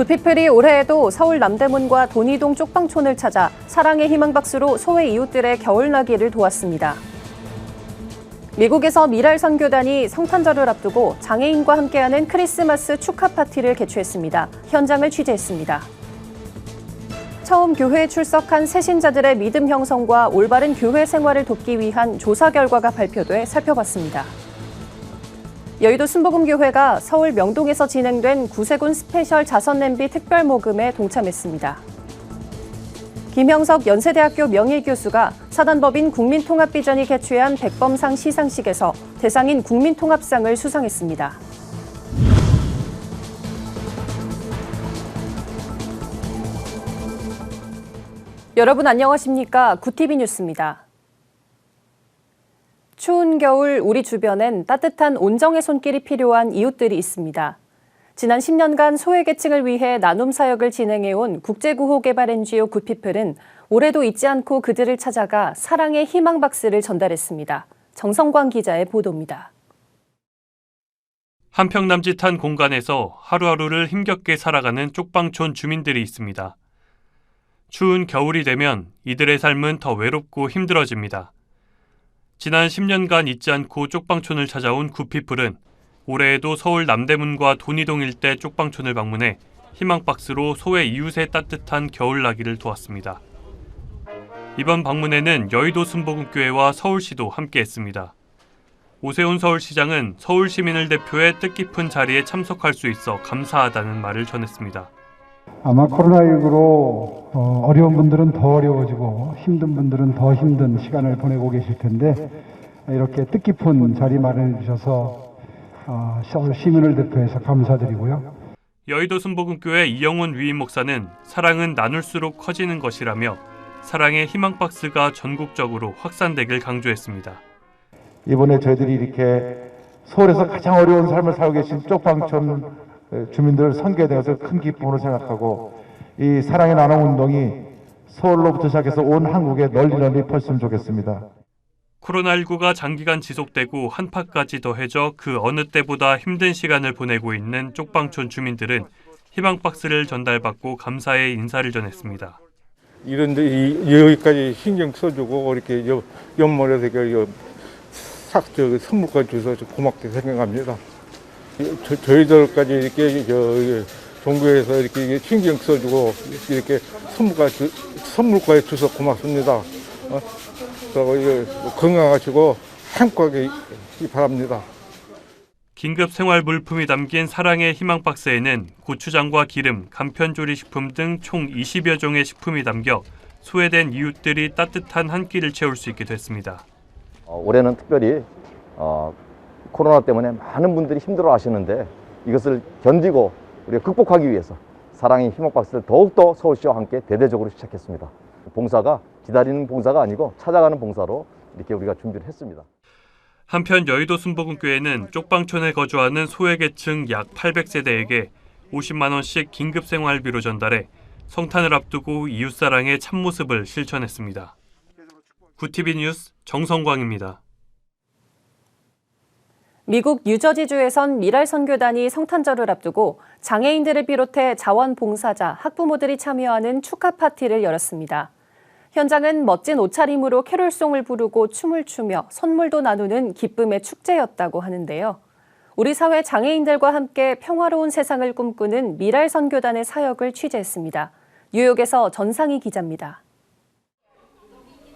굿피플이 올해에도 서울 남대문과 돈이동 쪽방촌을 찾아 사랑의 희망박수로 소외 이웃들의 겨울나기를 도왔습니다. 미국에서 미랄 선교단이 성탄절을 앞두고 장애인과 함께하는 크리스마스 축하 파티를 개최했습니다. 현장을 취재했습니다. 처음 교회에 출석한 새신자들의 믿음 형성과 올바른 교회 생활을 돕기 위한 조사 결과가 발표돼 살펴봤습니다. 여의도 순복음교회가 서울 명동에서 진행된 구세군 스페셜 자선냄비 특별 모금에 동참했습니다. 김형석 연세대학교 명예교수가 사단법인 국민통합비전이 개최한 백범상 시상식에서 대상인 국민통합상을 수상했습니다. 여러분 안녕하십니까? 구티비 뉴스입니다. 추운 겨울 우리 주변엔 따뜻한 온정의 손길이 필요한 이웃들이 있습니다. 지난 10년간 소외계층을 위해 나눔 사역을 진행해온 국제구호개발 NGO 굿피플은 올해도 잊지 않고 그들을 찾아가 사랑의 희망 박스를 전달했습니다. 정성광 기자의 보도입니다. 한평 남짓한 공간에서 하루하루를 힘겹게 살아가는 쪽방촌 주민들이 있습니다. 추운 겨울이 되면 이들의 삶은 더 외롭고 힘들어집니다. 지난 10년간 잊지 않고 쪽방촌을 찾아온 구피플은 올해에도 서울 남대문과 돈이동 일대 쪽방촌을 방문해 희망박스로 소외 이웃의 따뜻한 겨울나기를 도왔습니다. 이번 방문에는 여의도 순복음교회와 서울시도 함께했습니다. 오세훈 서울시장은 서울 시민을 대표해 뜻깊은 자리에 참석할 수 있어 감사하다는 말을 전했습니다. 아마 코로나19로 어, 어려운 분들은 더 어려워지고 힘든 분들은 더 힘든 시간을 보내고 계실 텐데 이렇게 뜻깊은 자리 마련해 주셔서 어, 서울 시민을 대표해서 감사드리고요. 여의도 순복음교회 이영훈 위임 목사는 사랑은 나눌수록 커지는 것이라며 사랑의 희망 박스가 전국적으로 확산되길 강조했습니다. 이번에 저희들이 이렇게 서울에서 가장 어려운 삶을 살고 계신 쪽방촌 주민들 선교에 대해서 큰 기쁨으로 생각하고 이 사랑의 나눔 운동이 서울로부터 시작해서 온 한국에 널리 널리 펼쳤으면 좋겠습니다. 코로나19가 장기간 지속되고 한파까지 더해져 그 어느 때보다 힘든 시간을 보내고 있는 쪽방촌 주민들은 희망박스를 전달받고 감사의 인사를 전했습니다. 이런데 이- 여기까지 신경 써주고 이렇게 여- 연말에서 이렇게 싹저 선물까지 줘서 좀 고맙게 생각합니다. 저, 저희들까지 이렇게 저 종교에서 이렇게 신경 써주고 이렇게 선물까지 주- 선물까지 줘서 고맙습니다. 어? 그리고 건강하시고 행복하게 바랍니다. 긴급 생활 물품이 담긴 사랑의 희망 박스에는 고추장과 기름, 간편조리 식품 등 총 20여 종의 식품이 담겨 소외된 이웃들이 따뜻한 한 끼를 채울 수 있게 됐습니다. 어, 올해는 특별히 어, 코로나 때문에 많은 분들이 힘들어 하시는데 이것을 견디고 우리가 극복하기 위해서 사랑의 희망박스를 더욱더 서울시와 함께 대대적으로 시작했습니다. 봉사가 기다리는 봉사가 아니고 찾아가는 봉사로 이렇게 우리가 준비를 했습니다. 한편 여의도 순복음교회는 쪽방촌에 거주하는 소외계층 약 800세대에게 50만 원씩 긴급 생활비로 전달해 성탄을 앞두고 이웃사랑의 참모습을 실천했습니다. 구티비 뉴스 정성광입니다. 미국 뉴저지주에선 미랄 선교단이 성탄절을 앞두고 장애인들을 비롯해 자원봉사자, 학부모들이 참여하는 축하 파티를 열었습니다. 현장은 멋진 옷차림으로 캐롤송을 부르고 춤을 추며 선물도 나누는 기쁨의 축제였다고 하는데요. 우리 사회 장애인들과 함께 평화로운 세상을 꿈꾸는 미랄 선교단의 사역을 취재했습니다. 뉴욕에서 전상희 기자입니다.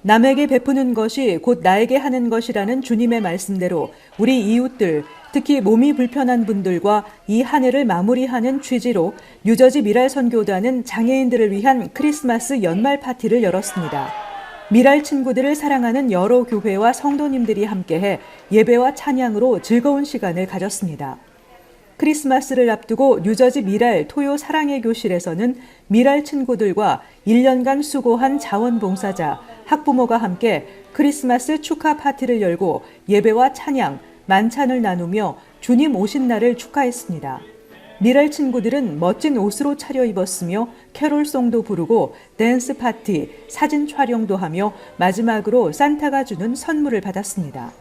남에게 베푸는 것이 곧 나에게 하는 것이라는 주님의 말씀대로 우리 이웃들, 특히 몸이 불편한 분들과 이 한 해를 마무리하는 취지로 뉴저지 미랄 선교단은 장애인들을 위한 크리스마스 연말 파티를 열었습니다. 미랄 친구들을 사랑하는 여러 교회와 성도님들이 함께해 예배와 찬양으로 즐거운 시간을 가졌습니다. 크리스마스를 앞두고 뉴저지 미랄 토요 사랑의 교실에서는 미랄 친구들과 1년간 수고한 자원봉사자, 학부모가 함께 크리스마스 축하 파티를 열고 예배와 찬양, 만찬을 나누며 주님 오신 날을 축하했습니다. 미랄 친구들은 멋진 옷으로 차려입었으며 캐롤송도 부르고 댄스 파티, 사진 촬영도 하며 마지막으로 산타가 주는 선물을 받았습니다.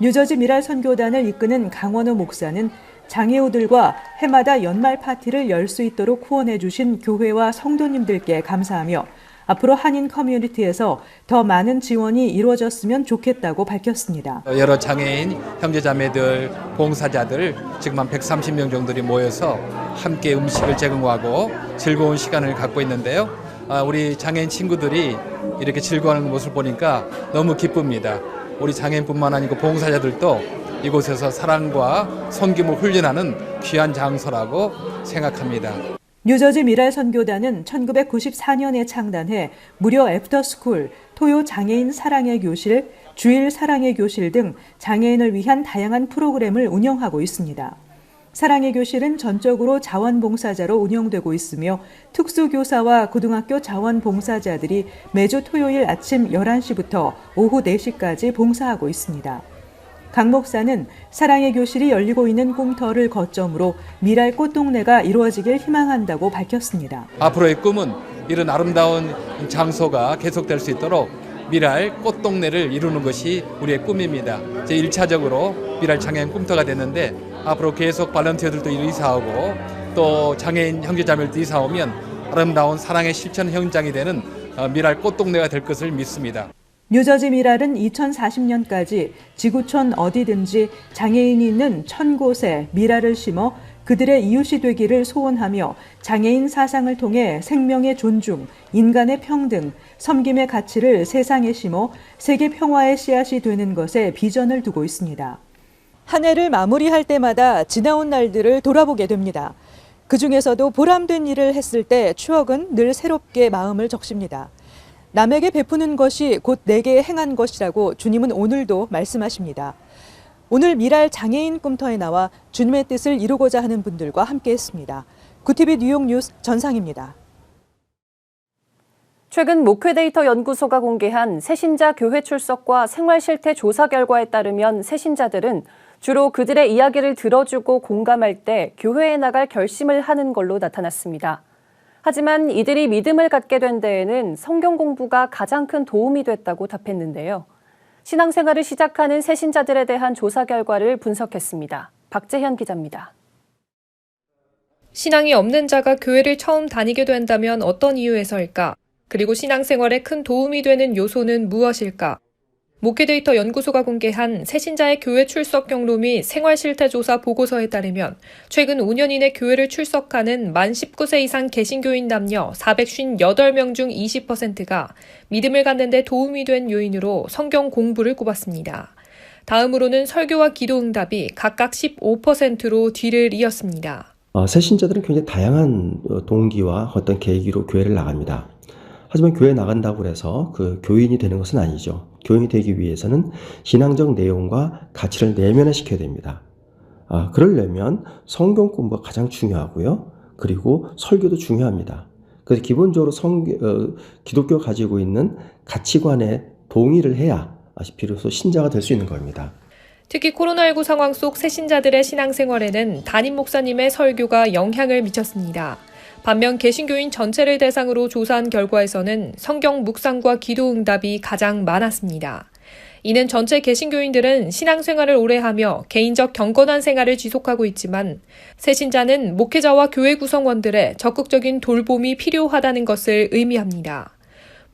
뉴저지 미랄 선교단을 이끄는 강원호 목사는 장애우들과 해마다 연말 파티를 열 수 있도록 후원해 주신 교회와 성도님들께 감사하며 앞으로 한인 커뮤니티에서 더 많은 지원이 이루어졌으면 좋겠다고 밝혔습니다. 여러 장애인 형제자매들, 봉사자들 지금 한 130명 정도이 모여서 함께 음식을 제공하고 즐거운 시간을 갖고 있는데요. 아, 우리 장애인 친구들이 이렇게 즐거워하는 모습을 보니까 너무 기쁩니다. 우리 장애인뿐만 아니고 봉사자들도 이곳에서 사랑과 섬김을 훈련하는 귀한 장소라고 생각합니다. 뉴저지 미랄 선교단은 1994년에 창단해 무료 애프터스쿨, 토요 장애인 사랑의 교실, 주일 사랑의 교실 등 장애인을 위한 다양한 프로그램을 운영하고 있습니다. 사랑의 교실은 전적으로 자원봉사자로 운영되고 있으며 특수교사와 고등학교 자원봉사자들이 매주 토요일 아침 11시부터 오후 4시까지 봉사하고 있습니다. 강 목사는 사랑의 교실이 열리고 있는 꿈터를 거점으로 미랄 꽃동네가 이루어지길 희망한다고 밝혔습니다. 앞으로의 꿈은 이런 아름다운 장소가 계속될 수 있도록 미랄 꽃동네를 이루는 것이 우리의 꿈입니다. 제 1차적으로 미랄 장애인 꿈터가 됐는데 앞으로 계속 발런티어들도 이사오고 또 장애인 형제자매들도 이사오면 아름다운 사랑의 실천 현장이 되는 어, 미랄 꽃동네가 될 것을 믿습니다. 뉴저지 미랄은 2040년까지 지구촌 어디든지 장애인이 있는 천 곳에 미랄을 심어 그들의 이웃이 되기를 소원하며 장애인 사상을 통해 생명의 존중, 인간의 평등, 섬김의 가치를 세상에 심어 세계 평화의 씨앗이 되는 것에 비전을 두고 있습니다. 한 해를 마무리할 때마다 지나온 날들을 돌아보게 됩니다. 그 중에서도 보람된 일을 했을 때 추억은 늘 새롭게 마음을 적십니다. 남에게 베푸는 것이 곧 내게 행한 것이라고 주님은 오늘도 말씀하십니다. 오늘 미랄 장애인 꿈터에 나와 주님의 뜻을 이루고자 하는 분들과 함께했습니다. 구티비 뉴욕 뉴스 전상입니다. 최근 목회데이터 연구소가 공개한 새신자 교회 출석과 생활 실태 조사 결과에 따르면 새신자들은 주로 그들의 이야기를 들어주고 공감할 때 교회에 나갈 결심을 하는 걸로 나타났습니다. 하지만 이들이 믿음을 갖게 된 데에는 성경 공부가 가장 큰 도움이 됐다고 답했는데요. 신앙생활을 시작하는 새신자들에 대한 조사 결과를 분석했습니다. 박재현 기자입니다. 신앙이 없는 자가 교회를 처음 다니게 된다면 어떤 이유에서일까? 그리고 신앙생활에 큰 도움이 되는 요소는 무엇일까? 목회데이터 연구소가 공개한 새신자의 교회 출석 경로 및 생활 실태 조사 보고서에 따르면 최근 5년 이내 교회를 출석하는 만 19세 이상 개신교인 남녀 458명 중 20%가 믿음을 갖는 데 도움이 된 요인으로 성경 공부를 꼽았습니다. 다음으로는 설교와 기도 응답이 각각 15%로 뒤를 이었습니다. 어, 새신자들은 굉장히 다양한 어, 동기와 어떤 계기로 교회를 나갑니다. 하지만 교회 나간다고 해서 그 교인이 되는 것은 아니죠. 교인이 되기 위해서는 신앙적 내용과 가치를 내면화시켜야 됩니다. 아, 그러려면 성경 공부가 가장 중요하고요. 그리고 설교도 중요합니다. 그래서 기본적으로 성, 어, 기독교가 가지고 있는 가치관에 동의를 해야 비로소 신자가 될 수 있는 겁니다. 특히 코로나19 상황 속 새신자들의 신앙생활에는 담임 목사님의 설교가 영향을 미쳤습니다. 반면 개신교인 전체를 대상으로 조사한 결과에서는 성경 묵상과 기도 응답이 가장 많았습니다. 이는 전체 개신교인들은 신앙생활을 오래 하며 개인적 경건한 생활을 지속하고 있지만 새신자는 목회자와 교회 구성원들의 적극적인 돌봄이 필요하다는 것을 의미합니다.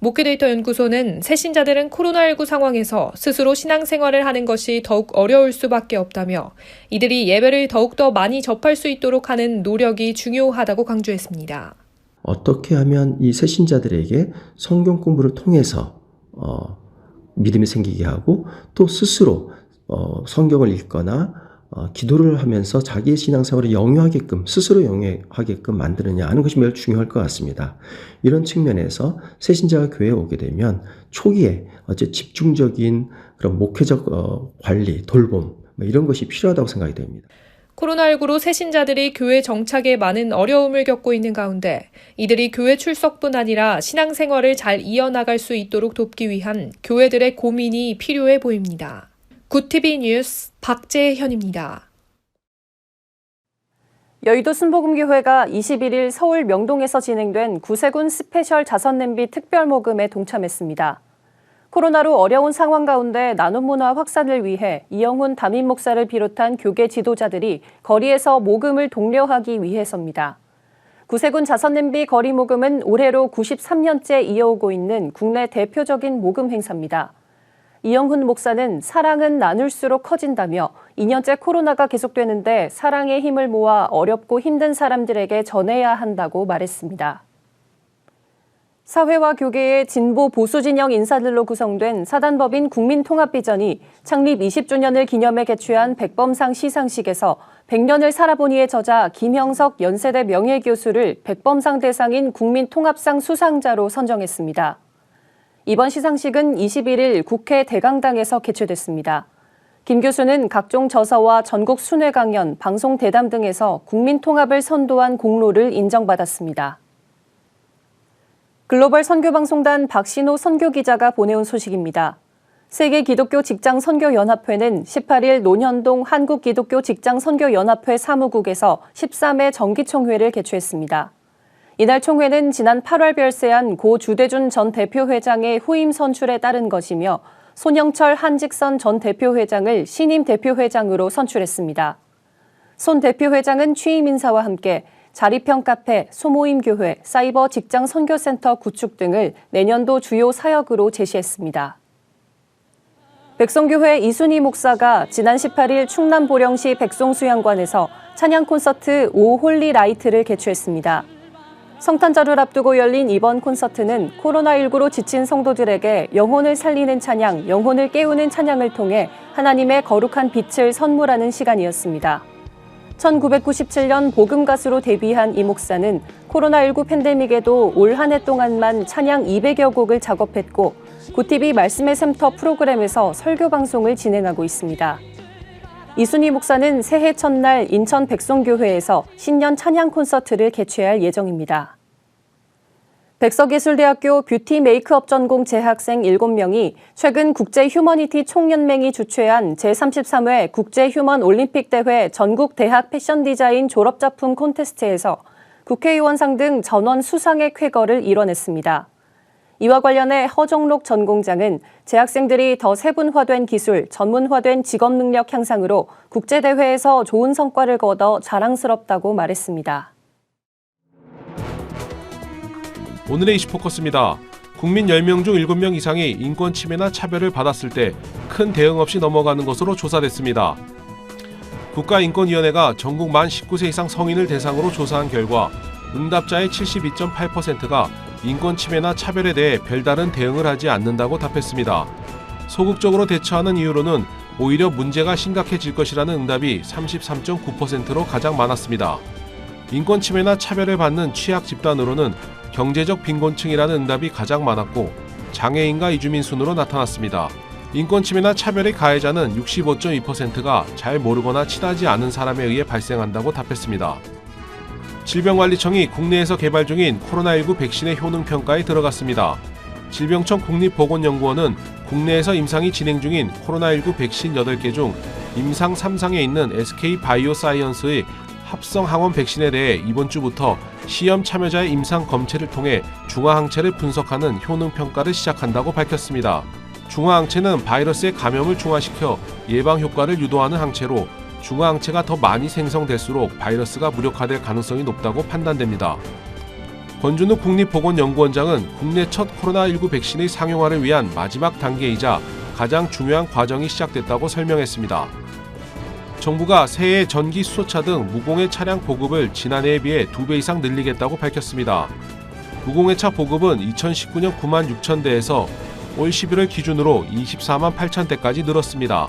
목회데이터 연구소는 새신자들은 코로나19 상황에서 스스로 신앙생활을 하는 것이 더욱 어려울 수밖에 없다며 이들이 예배를 더욱더 많이 접할 수 있도록 하는 노력이 중요하다고 강조했습니다. 어떻게 하면 이 새신자들에게 성경 공부를 통해서 어, 믿음이 생기게 하고 또 스스로 어, 성경을 읽거나 어, 기도를 하면서 자기의 신앙생활을 영유하게끔 스스로 영유하게끔 만드느냐 하는 것이 매우 중요할 것 같습니다. 이런 측면에서 새신자가 교회에 오게 되면 초기에 어째 집중적인 그런 목회적 어, 관리, 돌봄 뭐 이런 것이 필요하다고 생각이 됩니다. 코로나19로 새신자들이 교회 정착에 많은 어려움을 겪고 있는 가운데 이들이 교회 출석뿐 아니라 신앙생활을 잘 이어나갈 수 있도록 돕기 위한 교회들의 고민이 필요해 보입니다. 구티비 뉴스 박재현입니다. 여의도 순복음교회가 21일 서울 명동에서 진행된 구세군 스페셜 자선냄비 특별 모금에 동참했습니다. 코로나로 어려운 상황 가운데 나눔 문화 확산을 위해 이영훈 담임 목사를 비롯한 교계 지도자들이 거리에서 모금을 독려하기 위해서입니다. 구세군 자선냄비 거리 모금은 올해로 93년째 이어오고 있는 국내 대표적인 모금 행사입니다. 이영훈 목사는 사랑은 나눌수록 커진다며 2년째 코로나가 계속되는데 사랑의 힘을 모아 어렵고 힘든 사람들에게 전해야 한다고 말했습니다. 사회와 교계의 진보 보수 진영 인사들로 구성된 사단법인 국민통합비전이 창립 20주년을 기념해 개최한 백범상 시상식에서 100년을 살아보니의 저자 김형석 연세대 명예교수를 백범상 대상인 국민통합상 수상자로 선정했습니다. 이번 시상식은 21일 국회 대강당에서 개최됐습니다. 김 교수는 각종 저서와 전국 순회 강연, 방송 대담 등에서 국민 통합을 선도한 공로를 인정받았습니다. 글로벌 선교방송단 박신호 선교기자가 보내온 소식입니다. 세계 기독교 직장 선교연합회는 18일 논현동 한국기독교 직장 선교연합회 사무국에서 13회 정기총회를 개최했습니다. 이날 총회는 지난 8월 별세한 고 주대준 전 대표회장의 후임 선출에 따른 것이며 손영철 한직선 전 대표회장을 신임 대표회장으로 선출했습니다. 손 대표회장은 취임 인사와 함께 자립형 카페, 소모임 교회, 사이버 직장 선교센터 구축 등을 내년도 주요 사역으로 제시했습니다. 백성교회 이순희 목사가 지난 18일 충남 보령시 백송수양관에서 찬양 콘서트 오 홀리 라이트를 개최했습니다. 성탄절을 앞두고 열린 이번 콘서트는 코로나19로 지친 성도들에게 영혼을 살리는 찬양, 영혼을 깨우는 찬양을 통해 하나님의 거룩한 빛을 선물하는 시간이었습니다. 1997년 복음 가수로 데뷔한 이 목사는 코로나19 팬데믹에도 올 한 해 동안만 찬양 200여 곡을 작업했고 고TV 말씀의 샘터 프로그램에서 설교 방송을 진행하고 있습니다. 이순희 목사는 새해 첫날 인천 백송교회에서 신년 찬양 콘서트를 개최할 예정입니다. 백석예술대학교 뷰티 메이크업 전공 재학생 7명이 최근 국제 휴머니티 총연맹이 주최한 제33회 국제 휴먼 올림픽 대회 전국 대학 패션 디자인 졸업 작품 콘테스트에서 국회의원상 등 전원 수상의 쾌거를 이뤄냈습니다. 이와 관련해 허정록 전 공장은 재학생들이 더 세분화된 기술, 전문화된 직업 능력 향상으로 국제대회에서 좋은 성과를 거둬 자랑스럽다고 말했습니다. 오늘의 이슈 포커스입니다. 국민 10명 중 7명 이상이 인권 침해나 차별을 받았을 때 큰 대응 없이 넘어가는 것으로 조사됐습니다. 국가인권위원회가 전국 만 19세 이상 성인을 대상으로 조사한 결과 응답자의 72.8%가 인권 침해나 차별에 대해 별다른 대응을 하지 않는다고 답했습니다. 소극적으로 대처하는 이유로는 오히려 문제가 심각해질 것이라는 응답이 33.9%로 가장 많았습니다. 인권 침해나 차별을 받는 취약 집단으로는 경제적 빈곤층이라는 응답이 가장 많았고 장애인과 이주민 순으로 나타났습니다. 인권 침해나 차별의 가해자는 65.2%가 잘 모르거나 친하지 않은 사람에 의해 발생한다고 답했습니다. 질병관리청이 국내에서 개발 중인 코로나19 백신의 효능 평가에 들어갔습니다. 질병청 국립보건연구원은 국내에서 임상이 진행 중인 코로나19 백신 8개 중 임상 3상에 있는 SK 바이오사이언스의 합성 항원 백신에 대해 이번 주부터 시험 참여자의 임상 검체를 통해 중화 항체를 분석하는 효능 평가를 시작한다고 밝혔습니다. 중화 항체는 바이러스의 감염을 중화시켜 예방 효과를 유도하는 항체로 중화 항체가 더 많이 생성될수록 바이러스가 무력화될 가능성이 높다고 판단됩니다. 권준우 국립보건연구원장은 국내 첫 코로나19 백신의 상용화를 위한 마지막 단계이자 가장 중요한 과정이 시작됐다고 설명했습니다. 정부가 새해 전기 수소차 등 무공해 차량 보급을 지난해에 비해 2배 이상 늘리겠다고 밝혔습니다. 무공해 차 보급은 2019년 9만 6천 대에서 올 11월 기준으로 24만 8천 대까지 늘었습니다.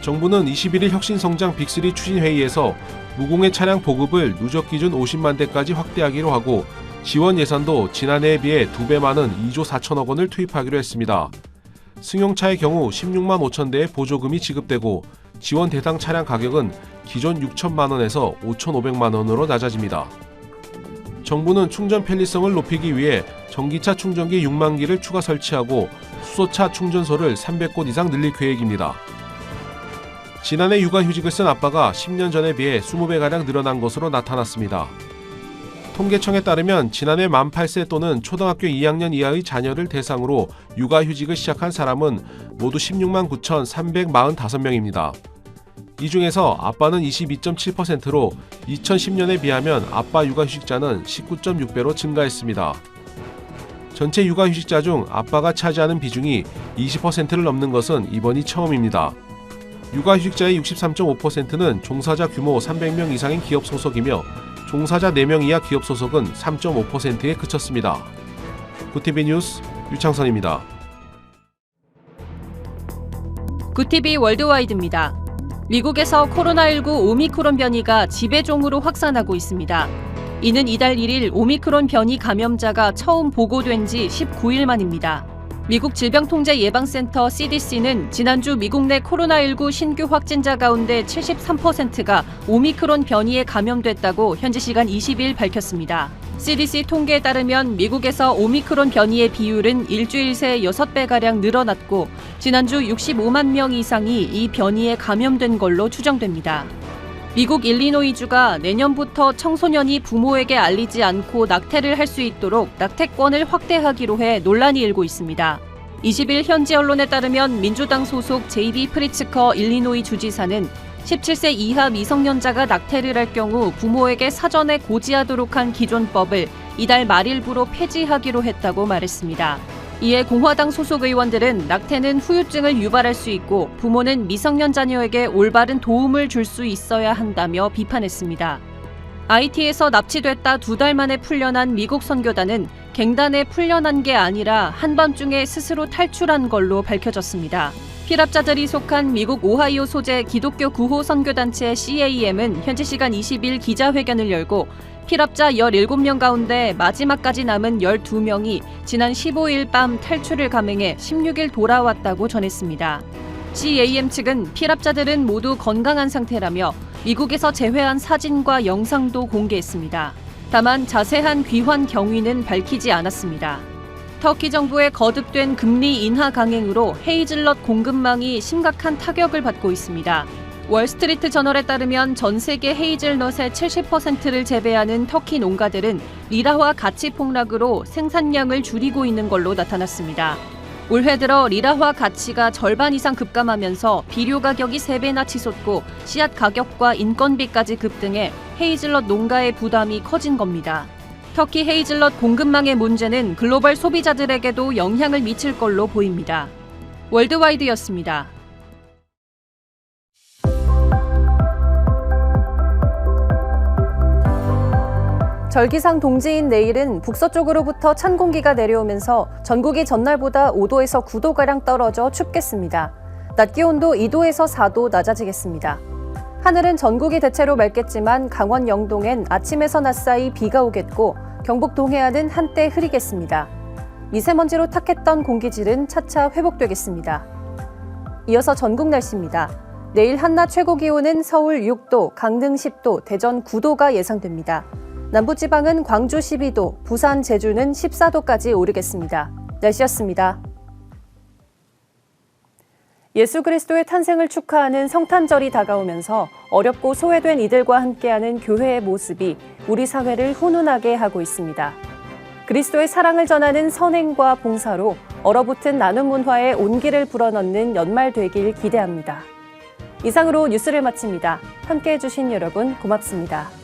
정부는 21일 혁신성장 빅3 추진회의에서 무공해 차량 보급을 누적 기준 50만 대까지 확대하기로 하고 지원 예산도 지난해에 비해 2배 많은 2조 4천억 원을 투입하기로 했습니다. 승용차의 경우 16만 5천 대의 보조금이 지급되고 지원 대상 차량 가격은 기존 6천만 원에서 5,500만 원으로 낮아집니다. 정부는 충전 편리성을 높이기 위해 전기차 충전기 6만 기를 추가 설치하고 수소차 충전소를 300곳 이상 늘릴 계획입니다. 지난해 육아휴직을 쓴 아빠가 10년 전에 비해 20배가량 늘어난 것으로 나타났습니다. 통계청에 따르면 지난해 만 8세 또는 초등학교 2학년 이하의 자녀를 대상으로 육아휴직을 시작한 사람은 모두 16만 9,345명입니다. 이 중에서 아빠는 22.7%로 2010년에 비하면 아빠 육아휴직자는 19.6배로 증가했습니다. 전체 육아휴직자 중 아빠가 차지하는 비중이 20%를 넘는 것은 이번이 처음입니다. 육아휴직자의 63.5%는 종사자 규모 300명 이상인 기업 소속이며 종사자 4명 이하 기업 소속은 3.5%에 그쳤습니다. 구티비 뉴스 유창선입니다. 구티비 월드와이드입니다. 미국에서 코로나19 오미크론 변이가 지배종으로 확산하고 있습니다. 이는 이달 1일 오미크론 변이 감염자가 처음 보고된 지 19일 만입니다. 미국 질병통제예방센터 CDC는 지난주 미국 내 코로나19 신규 확진자 가운데 73%가 오미크론 변이에 감염됐다고 현지 시간 20일 밝혔습니다. CDC 통계에 따르면 미국에서 오미크론 변이의 비율은 일주일 새 6배가량 늘어났고 지난주 65만 명 이상이 이 변이에 감염된 걸로 추정됩니다. 미국 일리노이주가 내년부터 청소년이 부모에게 알리지 않고 낙태를 할 수 있도록 낙태권을 확대하기로 해 논란이 일고 있습니다. 20일 현지 언론에 따르면 민주당 소속 제이비 프리츠커 일리노이 주지사는 17세 이하 미성년자가 낙태를 할 경우 부모에게 사전에 고지하도록 한 기존법을 이달 말일부로 폐지하기로 했다고 말했습니다. 이에 공화당 소속 의원들은 낙태는 후유증을 유발할 수 있고 부모는 미성년 자녀에게 올바른 도움을 줄 수 있어야 한다며 비판했습니다. IT에서 납치됐다 두 달 만에 풀려난 미국 선교단은 갱단에 풀려난 게 아니라 한밤중에 스스로 탈출한 걸로 밝혀졌습니다. 피랍자들이 속한 미국 오하이오 소재 기독교 구호 선교단체 CAM은 현지 시간 20일 기자회견을 열고 피랍자 17명 가운데 마지막까지 남은 12명이 지난 15일 밤 탈출을 감행해 16일 돌아왔다고 전했습니다. CAM 측은 피랍자들은 모두 건강한 상태라며 미국에서 제외한 사진과 영상도 공개했습니다. 다만 자세한 귀환 경위는 밝히지 않았습니다. 터키 정부의 거듭된 금리 인하 강행으로 헤이즐넛 공급망이 심각한 타격을 받고 있습니다. 월스트리트 저널에 따르면 전 세계 헤이즐넛의 70%를 재배하는 터키 농가들은 리라화 가치 폭락으로 생산량을 줄이고 있는 걸로 나타났습니다. 올해 들어 리라화 가치가 절반 이상 급감하면서 비료 가격이 3배나 치솟고 씨앗 가격과 인건비까지 급등해 헤이즐넛 농가의 부담이 커진 겁니다. 터키 헤이즐넛 공급망의 문제는 글로벌 소비자들에게도 영향을 미칠 걸로 보입니다. 월드와이드였습니다. 절기상 동지인 내일은 북서쪽으로부터 찬 공기가 내려오면서 전국이 전날보다 5도에서 9도가량 떨어져 춥겠습니다. 낮 기온도 2도에서 4도 낮아지겠습니다. 하늘은 전국이 대체로 맑겠지만 강원 영동엔 아침에서 낮 사이 비가 오겠고 경북 동해안은 한때 흐리겠습니다. 미세먼지로 탁했던 공기질은 차차 회복되겠습니다. 이어서 전국 날씨입니다. 내일 한낮 최고 기온은 서울 6도, 강릉 10도, 대전 9도가 예상됩니다. 남부지방은 광주 12도, 부산, 제주는 14도까지 오르겠습니다. 날씨였습니다. 예수 그리스도의 탄생을 축하하는 성탄절이 다가오면서 어렵고 소외된 이들과 함께하는 교회의 모습이 우리 사회를 훈훈하게 하고 있습니다. 그리스도의 사랑을 전하는 선행과 봉사로 얼어붙은 나눔 문화에 온기를 불어넣는 연말 되길 기대합니다. 이상으로 뉴스를 마칩니다. 함께 해 주신 여러분 고맙습니다.